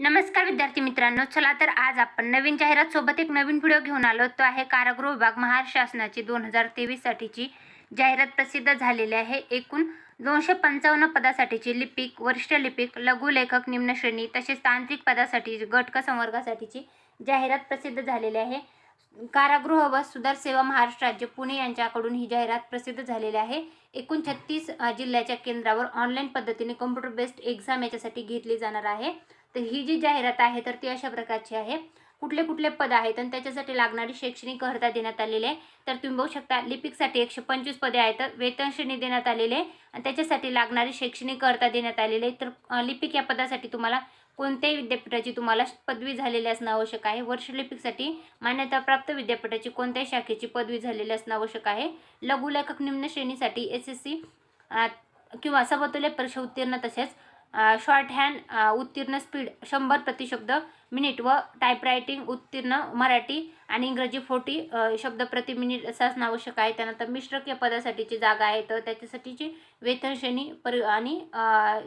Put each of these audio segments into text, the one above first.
नमस्कार विद्यार्थी मित्रांनो चला तर आज आपण नवीन जाहिरात सोबत एक नवीन व्हिडिओ घेऊन आलो. तो आहे कारागृह विभाग महाराष्ट्र शासनाची दोन हजार तेवीस साठीची जाहिरात प्रसिद्ध झालेली आहे. एकूण दोनशे पंचावन्न पदासाठीची लिपिक वरिष्ठ लिपिक लघुलेखक निम्न श्रेणी तसेच तांत्रिक पदासाठी गटक संवर्गासाठीची जाहिरात प्रसिद्ध झालेली आहे. कारागृह व सुधार सेवा महाराष्ट्र राज्य पुणे यांच्याकडून ही जाहिरात प्रसिद्ध झालेली आहे. एकूण छत्तीस जिल्ह्याच्या केंद्रावर ऑनलाईन पद्धतीने कम्प्युटर बेस्ड एक्झाम याच्यासाठी घेतली जाणार आहे. तर ही जी जाहिरात आहे तर ती अशा प्रकारची आहे. कुठले कुठले पद आहेत आणि त्याच्यासाठी लागणारी शैक्षणिक अर्हता देण्यात आलेली आहे. तर तुम्ही बघू शकता लिपिकसाठी एकशे पंचवीस पदे आहेत तर वेतन श्रेणी देण्यात आलेली आहे आणि त्याच्यासाठी लागणारी शैक्षणिक अर्हता देण्यात आलेली आहे. तर लिपिक या पदासाठी तुम्हाला कोणत्याही विद्यापीठाची तुम्हाला पदवी झालेली असणं आवश्यक आहे. वर्ष लिपिकसाठी मान्यताप्राप्त विद्यापीठाची कोणत्याही शाखेची पदवी झालेली असणं आवश्यक आहे. लघुलेखक निम्न श्रेणीसाठी एस एस सी किंवा समतुल्य परीक्षा उत्तीर्ण तसेच शॉर्ट हँड उत्तीर्ण स्पीड शंभर प्रतिशब्द मिनिट व टायपरायटिंग उत्तीर्ण मराठी आणि इंग्रजी फोर्टी शब्द प्रति मिनिट असं असणं आवश्यक आहे. त्यानंतर मिश्रक या पदासाठीची जागा आहे. तर त्याच्यासाठीची वेतन श्रेणी परि आणि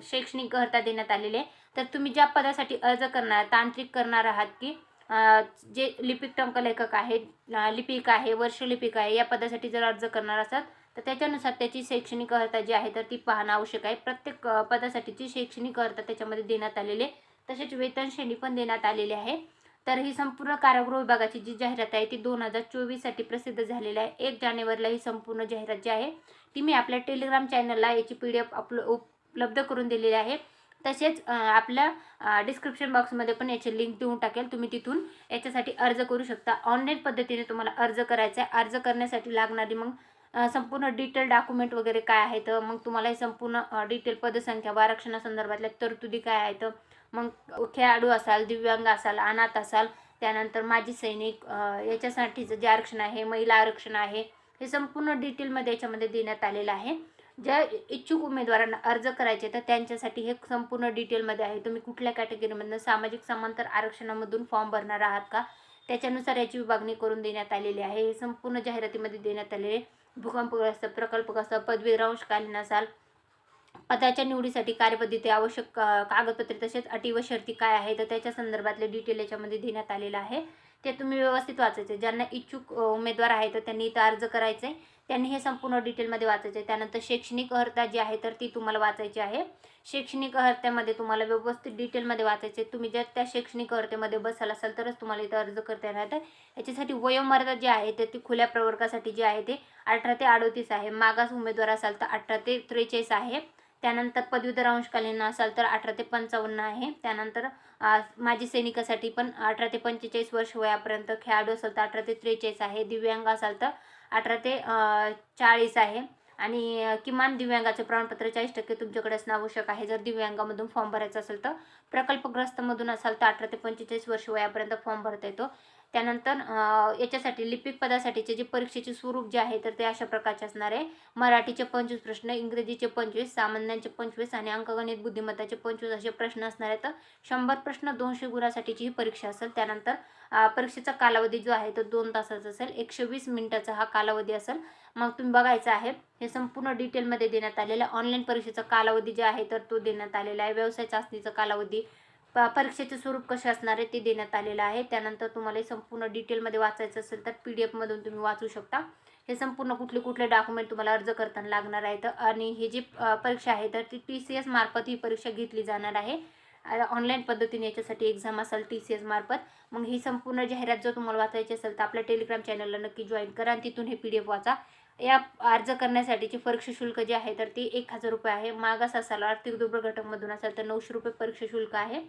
शैक्षणिक घरता देण्यात आलेली आहे. तर तुम्ही ज्या पदासाठी अर्ज करणार तांत्रिक करणार आहात की जे लिपिक टंकलेखक आहे लिपिक आहे वर्षलिपिक आहे या पदासाठी जर अर्ज करणार असाल तर त्याच्यानुसार त्याची शैक्षणिक अर्हता जी आहे तर ती पाहणं आवश्यक आहे. प्रत्येक पदासाठीची शैक्षणिक अर्हता त्याच्यामध्ये देण्यात आलेली आहे. तसेच वेतन श्रेणी पण देण्यात आलेली आहे. तर ही संपूर्ण कारागृह विभागाची जी जाहिरात आहे ती दोन हजार चोवीससाठी प्रसिद्ध झालेली आहे. एक जानेवारीला ही संपूर्ण जाहिरात जी आहे ती मी आपल्या टेलिग्राम चॅनलला याची पी डी एफ अपलो उपलब्ध करून दिलेली आहे. तसेच आपल्या डिस्क्रिप्शन बॉक्समध्ये पण याची लिंक देऊन टाकेल. तुम्ही तिथून याच्यासाठी अर्ज करू शकता. ऑनलाईन पद्धतीने तुम्हाला अर्ज करायचा आहे अर्ज करण्यासाठी लागणारी मग संपूर्ण डिटेल डॉक्युमेंट वगैरे काय आहेत? मग तुम्हाला हे संपूर्ण डिटेल पदसंख्या व आरक्षणासंदर्भातल्या तरतुदी काय आहेत? मग खेळाडू असाल दिव्यांग असाल अनाथ असाल त्यानंतर माजी सैनिक याच्यासाठीचं जे आरक्षण आहे महिला आरक्षण आहे हे संपूर्ण डिटेलमध्ये याच्यामध्ये देण्यात आलेलं आहे. ज्या इच्छुक उमेदवारांना अर्ज करायचे तर त्यांच्यासाठी हे संपूर्ण डिटेलमध्ये आहे. तुम्ही कुठल्या कॅटेगरीमधनं सामाजिक समांतर आरक्षणामधून फॉर्म भरणार आहात का? त्याच्यानुसार याची विभागणी करून देण्यात आलेली आहे. हे संपूर्ण जाहिरातीमध्ये देण्यात आलेले भूकंपग्रस्त प्रकल्पग्रस्त पदवीधर अंशकालीन असाल पदाच्या निवडीसाठी कार्यपद्धती आवश्यक कागदपत्रे तसेच अटी व शर्ती काय आहे तर त्याच्या संदर्भातले डिटेल याच्यामध्ये देण्यात आलेलं आहे. ते तुम्ही व्यवस्थित वाचायचे. ज्यांना इच्छुक उमेदवार आहे तर त्यांनी इथं अर्ज करायचा. आहे त्यांनी हे संपूर्ण डिटेलमध्ये वाचायचे. आहे त्यानंतर शैक्षणिक अर्हता जी आहे तर ती तुम्हाला वाचायची आहे. शैक्षणिक अर्हतेमध्ये तुम्हाला व्यवस्थित डिटेलमध्ये वाचायचे. तुम्ही जर त्या शैक्षणिक अर्हतेमध्ये बसाल असाल तरच तुम्हाला इथं अर्ज करता येणार आहे. याच्यासाठी वयोमर्यादा जी आहे ते ती खुल्या प्रवर्गासाठी जी आहे ते अठरा ते अडोतीस आहे. मागास उमेदवार असाल तर अठरा ते त्रेचाळीस आहे. त्यानंतर पदवीधर अंशकालीन असाल तर अठरा ते पंचावन्न आहे. त्यानंतर माजी सैनिकासाठी पण अठरा ते पंचेचाळीस वर्ष वयापर्यंत खेळाडू असाल तर अठरा ते त्रेचाळीस आहे. दिव्यांग असाल तर अठरा ते चाळीस आहे. आणि किमान दिव्यांगाचे प्रमाणपत्र चाळीस टक्के तुमच्याकडे असणं आवश्यक आहे. जर दिव्यांगामधून फॉर्म भरायचा असेल तर प्रकल्पग्रस्तमधून असाल तर अठरा ते पंचेचाळीस वर्ष वयापर्यंत फॉर्म भरता येतो. त्यानंतर याच्यासाठी लिपिक पदासाठीचे जे परीक्षेचे स्वरूप जे आहे तर ते अशा प्रकारचे असणार आहे. मराठीचे पंचवीस प्रश्न इंग्रजीचे पंचवीस सामान्यांचे पंचवीस आणि अंकगणित बुद्धिमत्ताचे पंचवीस असे प्रश्न असणार आहेत. शंभर प्रश्न दोनशे गुणासाठीची ही परीक्षा असेल. त्यानंतर परीक्षेचा कालावधी जो आहे तो दोन तासाचा असेल. एकशे वीस मिनिटाचा हा कालावधी असेल. मग तुम्ही बघायचं आहे हे संपूर्ण डिटेलमध्ये देण्यात आलेलं आहे. ऑनलाईन परीक्षेचा कालावधी जे आहे तर तो देण्यात आलेला आहे. व्यवसाय चाचणीचा कालावधी प परीक्षेचे स्वरूप कसे असणार आहे ते देण्यात आलेलं आहे. त्यानंतर तुम्हाला हे संपूर्ण डिटेलमध्ये वाचायचं असेल तर पी डी एफमधून तुम्ही वाचू शकता. हे संपूर्ण कुठले कुठले डॉक्युमेंट तुम्हाला अर्ज करताना लागणार आहेत आणि हे जी परीक्षा आहे तर ती टी सी एस मार्फत ही परीक्षा घेतली जाणार आहे. ऑनलाईन पद्धतीने याच्यासाठी एक्झाम असेल टी सी एस मार्फत मग ही संपूर्ण जाहिरात जर तुम्हाला वाचायची असेल तर आपल्या टेलिग्राम चॅनलला नक्की जॉईन करा आणि तिथून हे पी डी एफ वाचा. या अर्ज करण्यासाठीची परीक्षा शुल्क जे आहे तर ती एक हजार रुपये आहे. मागास असाल आर्थिक दुर्बळ घटकमधून असाल तर नऊशे रुपये परीक्षा शुल्क आहे.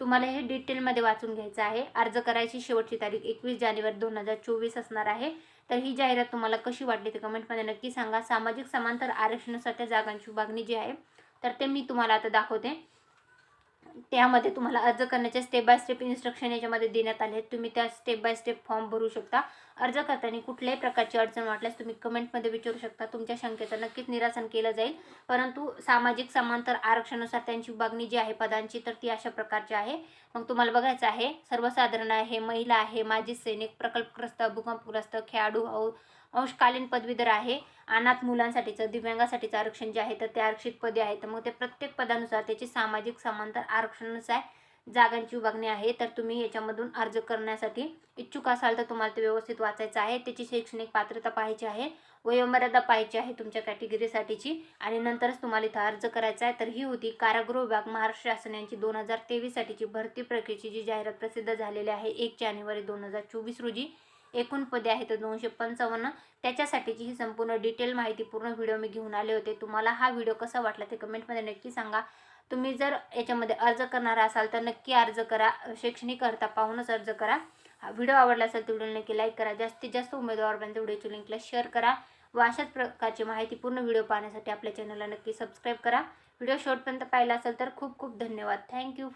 तुम्हाला हे डिटेलमध्ये वाचून घ्यायचं आहे. अर्ज करायची शेवटची तारीख एकवीस जानेवारी दोन हजार चोवीस असणार आहे. तर ही जाहिरात तुम्हाला कशी वाटली ते कमेंटमध्ये नक्की सांगा. सामाजिक समांतर आरक्षणासाठी जागांची मागणी जी आहे तर ते मी तुम्हाला आता दाखवते. त्यामध्ये तुम्हाला अर्ज करण्याचे स्टेप बाय स्टेप इन्स्ट्रक्शन याच्यामध्ये देण्यात आले आहेत. तुम्ही त्या स्टेप बाय स्टेप फॉर्म भरू शकता. अर्ज करताना कुठल्याही प्रकारची अडचण वाटल्यास तुम्ही कमेंटमध्ये विचारू शकता. तुमच्या शंकेचं नक्कीच निरासन केलं जाईल. परंतु सामाजिक समांतर आरक्षणानुसार त्यांची विभागणी जी आहे पदांची तर ती अशा प्रकारची आहे. मग तुम्हाला बघायचं आहे सर्वसाधारण आहे महिला आहे माजी सैनिक प्रकल्पग्रस्त भूकंपग्रस्त खेळाडू अंशकालीन पदवीधर आहे. अनाथ मुलांसाठीचं दिव्यांगासाठीचं आरक्षण जे आहे तर ते आरक्षित पदे आहेत. तर मग ते प्रत्येक पदानुसार त्याची सामाजिक समांतर आरक्षणानुसार जागांची विभागणी आहे. तर तुम्ही याच्यामधून अर्ज करण्यासाठी इच्छुक असाल तर तुम्हाला ते व्यवस्थित वाचायचं आहे. त्याची शैक्षणिक पात्रता पाहायची आहे. वयोमर्यादा पाहायची आहे तुमच्या कॅटेगरीसाठीची. आणि नंतरच तुम्हाला इथं अर्ज करायचा आहे. तर ही होती कारागृह विभाग महाराष्ट्र शासन यांची दोन हजार तेवीससाठीची भरती प्रक्रियेची जी जाहिरात प्रसिद्ध झालेली आहे एक जानेवारी दोन हजार चोवीस रोजी. एकूण पदे आहेत दोनशे पंचावन्न. त्याच्यासाठीची ही संपूर्ण डिटेल माहिती पूर्ण व्हिडिओ मी घेऊन आले होते. तुम्हाला हा व्हिडिओ कसा वाटला ते कमेंटमध्ये नक्की सांगा. तुम्ही जर याच्यामध्ये अर्ज करणार असाल तर नक्की अर्ज करा. शैक्षणिक अर्थ पाहूनच अर्ज करा. हा व्हिडिओ आवडला असेल तर व्हिडिओ नक्की लाईक करा. जास्तीत जास्त उमेदवारांपर्यंत व्हिडिओची लिंकला शेअर करा व अशाच प्रकारची माहिती पूर्ण व्हिडिओ पाहण्यासाठी आपल्या चॅनलला नक्की सबस्क्राईब करा. व्हिडिओ शॉर्टपर्यंत पाहिला असेल तर खूप खूप धन्यवाद. थँक्यू